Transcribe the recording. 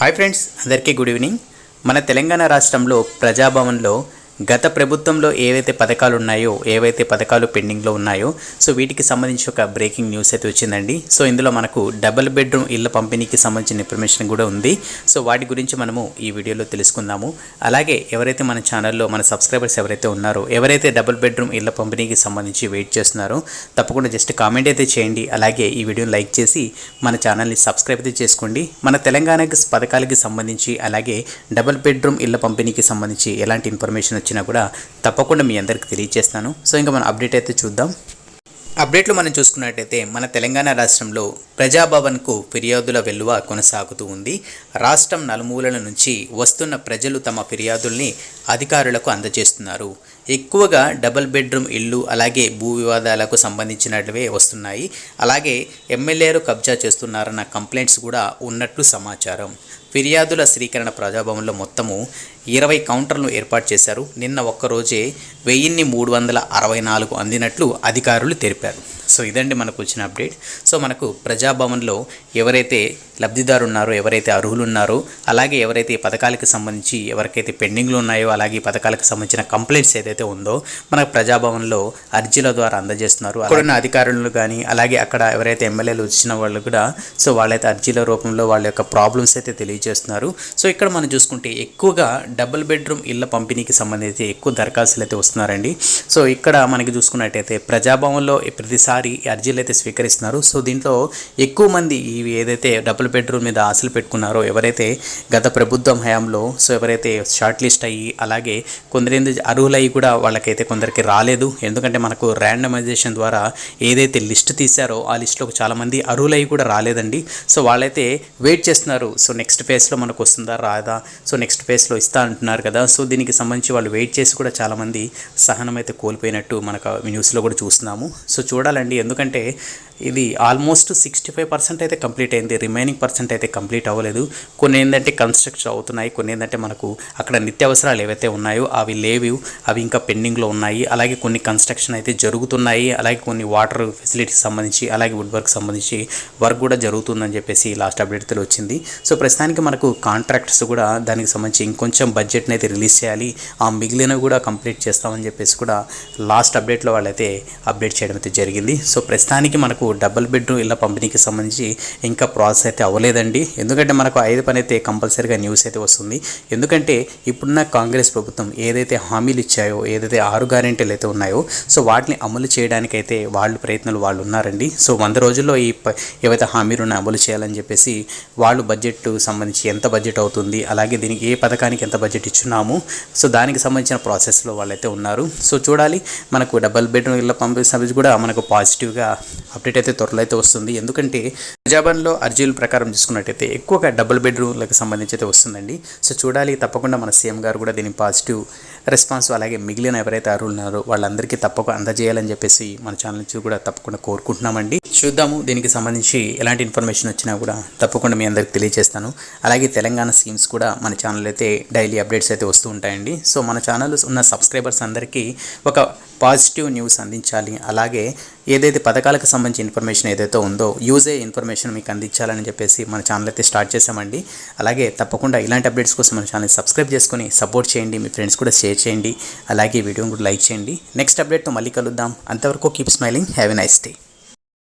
Hi friends అందరికీ good evening మన తెలంగాణ రాష్ట్రంలో ప్రజాభవన్లో గత ప్రభుత్వంలో ఏవైతే పథకాలు ఉన్నాయో ఏవైతే పథకాలు పెండింగ్లో ఉన్నాయో సో వీటికి సంబంధించి ఒక బ్రేకింగ్ న్యూస్ అయితే వచ్చిందండి. సో ఇందులో మనకు డబుల్ బెడ్రూమ్ ఇళ్ళ పంపిణీకి సంబంధించిన ఇన్ఫర్మేషన్ కూడా ఉంది. సో వాటి గురించి మనము ఈ వీడియోలో తెలుసుకుందాము. అలాగే ఎవరైతే మన ఛానల్లో మన సబ్స్క్రైబర్స్ ఎవరైతే ఉన్నారో ఎవరైతే డబుల్ బెడ్రూమ్ ఇళ్ళ పంపిణీకి సంబంధించి వెయిట్ చేస్తున్నారో తప్పకుండా జస్ట్ కామెంట్ అయితే చేయండి. అలాగే ఈ వీడియోని లైక్ చేసి మన ఛానల్ని సబ్స్క్రైబ్ అయితే చేసుకోండి. మన తెలంగాణకి పథకాలకి సంబంధించి అలాగే డబుల్ బెడ్రూమ్ ఇళ్ళ పంపిణీకి సంబంధించి ఎలాంటి ఇన్ఫర్మేషన్ వచ్చినా కూడా తప్పకుండా మీ అందరికి తెలియజేస్తాను సో ఇంకా మనం అప్డేట్ అయితే చూద్దాం. అప్డేట్లు మనం చూసుకున్నట్టయితే మన తెలంగాణ రాష్ట్రంలో ప్రజాభవన్కు ఫిర్యాదుల వెల్లువ కొనసాగుతూ ఉంది. రాష్ట్రం నలుమూలల నుంచి వస్తున్న ప్రజలు తమ ఫిర్యాదుల్ని అధికారులకు అందజేస్తున్నారు. ఎక్కువగా డబుల్ బెడ్రూమ్ ఇల్లు అలాగే భూ వివాదాలకు సంబంధించినటువే వస్తున్నాయి. అలాగే ఎమ్మెల్యేలు కబ్జా చేస్తున్నారన్న కంప్లైంట్స్ కూడా ఉన్నట్లు సమాచారం. ఫిర్యాదుల స్వీకరణ ప్రజాభవన్లో మొత్తము ఇరవై కౌంటర్లను ఏర్పాటు చేశారు. నిన్న ఒక్కరోజే వెయ్యిన్ని మూడు వందల అరవై నాలుగు అందినట్లు అధికారులు తెలిపారు. సో ఇదండి మనకు వచ్చిన అప్డేట్. సో మనకు ప్రజాభవన్లో ఎవరైతే లబ్ధిదారు ఉన్నారో ఎవరైతే అర్హులు ఉన్నారో అలాగే ఎవరైతే ఈ పథకాలకు సంబంధించి ఎవరికైతే పెండింగ్లు ఉన్నాయో అలాగే ఈ పథకాలకు సంబంధించిన కంప్లైంట్స్ ఏదైతే ఉందో మనకు ప్రజాభవన్లో అర్జీల ద్వారా అందజేస్తున్నారు. అక్కడ ఉన్న అధికారులు కానీ అలాగే అక్కడ ఎవరైతే ఎమ్మెల్యేలు వచ్చిన వాళ్ళు కూడా సో వాళ్ళైతే అర్జీల రూపంలో వాళ్ళ యొక్క ప్రాబ్లమ్స్ అయితే తెలియజేస్తున్నారు. సో ఇక్కడ మనం చూసుకుంటే ఎక్కువగా డబుల్ బెడ్రూమ్ ఇళ్ళ పంపిణీకి సంబంధించి ఎక్కువ దరఖాస్తులు అయితే వస్తున్నారండి. సో ఇక్కడ మనకి చూసుకున్నట్టయితే ప్రజాభవన్లో ప్రతిసారి వాటి అర్జీలు అయితే స్వీకరిస్తున్నారు. సో దీంట్లో ఎక్కువ మంది ఇవి ఏదైతే డబుల్ బెడ్రూమ్ మీద ఆశలు పెట్టుకున్నారో ఎవరైతే గత ప్రభుత్వం హయాంలో సో ఎవరైతే షార్ట్ లిస్ట్ అయ్యి అలాగే కొందరేంది అర్హులయ్యి కూడా వాళ్ళకైతే కొందరికి రాలేదు. ఎందుకంటే మనకు ర్యాండమైజేషన్ ద్వారా ఏదైతే లిస్ట్ తీశారో ఆ లిస్టులో చాలామంది అర్హులయ్యి కూడా రాలేదండి. సో వాళ్ళైతే వెయిట్ చేస్తున్నారు. సో నెక్స్ట్ ఫేజ్లో మనకు వస్తుందా రాదా? సో నెక్స్ట్ ఫేజ్లో ఇస్తా అంటున్నారు కదా. సో దీనికి సంబంధించి వాళ్ళు వెయిట్ చేసి కూడా చాలామంది సహనం అయితే కోల్పోయినట్టు మనకు న్యూస్లో కూడా చూస్తున్నాము. సో చూడాలండి. ఎందుకంటే ఇది ఆల్మోస్ట్ సిక్స్టీ ఫైవ్ పర్సెంట్ అయితే కంప్లీట్ అయింది. రిమైనింగ్ పర్సెంట్ అయితే కంప్లీట్ అవ్వలేదు. కొన్ని ఏంటంటే కన్స్ట్రక్షన్ అవుతున్నాయి. కొన్ని ఏంటంటే మనకు అక్కడ నిత్యావసరాలు ఏవైతే ఉన్నాయో అవి లేవు. అవి ఇంకా పెండింగ్లో ఉన్నాయి. అలాగే కొన్ని కన్స్ట్రక్షన్ అయితే జరుగుతున్నాయి. అలాగే కొన్ని వాటర్ ఫెసిలిటీస్ సంబంధించి అలాగే వుడ్ వర్క్ సంబంధించి వర్క్ కూడా జరుగుతుందని చెప్పేసి లాస్ట్ అప్డేట్తో వచ్చింది. సో ప్రస్తుతానికి మనకు కాంట్రాక్ట్స్ కూడా దానికి సంబంధించి ఇంకొంచెం బడ్జెట్ని అయితే రిలీజ్ చేయాలి. ఆ మిగిలినవి కూడా కంప్లీట్ చేస్తామని చెప్పేసి కూడా లాస్ట్ అప్డేట్లో వాళ్ళైతే అప్డేట్ చేయడం అయితే జరిగింది. సో ప్రస్తుతానికి మనకు డబుల్ బెడ్రూమ్ ఇళ్ళ పంపిణీకి సంబంధించి ఇంకా ప్రాసెస్ అయితే అవ్వలేదండి. ఎందుకంటే మనకు ఐదు పని అయితే కంపల్సరీగా న్యూస్ అయితే వస్తుంది. ఎందుకంటే ఇప్పుడున్న కాంగ్రెస్ ప్రభుత్వం ఏదైతే హామీలు ఇచ్చాయో ఏదైతే ఆరు గ్యారెంటీలు అయితే ఉన్నాయో సో వాటిని అమలు చేయడానికైతే వాళ్ళు ప్రయత్నాలు వాళ్ళు ఉన్నారండి. సో వంద రోజుల్లో ఈ ఏవైతే హామీలు ఉన్నాయో అమలు చేయాలని చెప్పేసి వాళ్ళు బడ్జెట్ సంబంధించి ఎంత బడ్జెట్ అవుతుంది అలాగే దీనికి ఏ పథకానికి ఎంత బడ్జెట్ ఇచ్చున్నాము సో దానికి సంబంధించిన ప్రాసెస్లో వాళ్ళైతే ఉన్నారు. సో చూడాలి మనకు డబల్ బెడ్రూమ్ ఇళ్ళ పంపిణీ సర్వీస్ కూడా మనకు పాజిటివ్గా అప్డేట్ అయితే త్వరలో అయితే వస్తుంది. ఎందుకంటే ప్రజాభవన్లో అర్జీల ప్రకారం చూసుకున్నట్టయితే ఎక్కువగా డబుల్ బెడ్రూమ్లకు సంబంధించి అయితే వస్తుందండి. సో చూడాలి తప్పకుండా మన సీఎం గారు కూడా దీని పాజిటివ్ రెస్పాన్స్ అలాగే మిగిలిన ఎవరైతే అర్హులు ఉన్నారో వాళ్ళందరికీ తప్పక అందజేయాలని చెప్పేసి మన ఛానల్ నుంచి కూడా తప్పకుండా కోరుకుంటున్నామండి. చూద్దాము దీనికి సంబంధించి ఎలాంటి ఇన్ఫర్మేషన్ వచ్చినా కూడా తప్పకుండా మీ అందరికి తెలియజేస్తాను. అలాగే తెలంగాణ స్కీమ్స్ కూడా మన ఛానల్ అయితే డైలీ అప్డేట్స్ అయితే వస్తూ ఉంటాయండి. సో మన ఛానల్ ఉన్న సబ్స్క్రైబర్స్ అందరికీ ఒక పాజిటివ్ న్యూస్ అందించాలి. అలాగే ఏదైతే పథకాలకు సంబంధించి ఇన్ఫర్మేషన్ ఏదైతే ఉందో యూజ్ అయ్యే ఇన్ఫర్మేషన్ మీకు అందించాలని చెప్పేసి మన ఛానల్ అయితే స్టార్ట్ చేసామండి అలాగే తప్పకుండా ఇలాంటి అప్డేట్స్ కోసం మన ఛానల్ సబ్స్క్రైబ్ చేసుకొని సపోర్ట్ చేయండి మీ ఫ్రెండ్స్ కూడా షేర్ చేయండి. అలాగే వీడియోని కూడా లైక్ చేయండి. నెక్స్ట్ అప్డేట్తో మళ్ళీ కలుద్దాం. అంతవరకు keep smiling have a nice day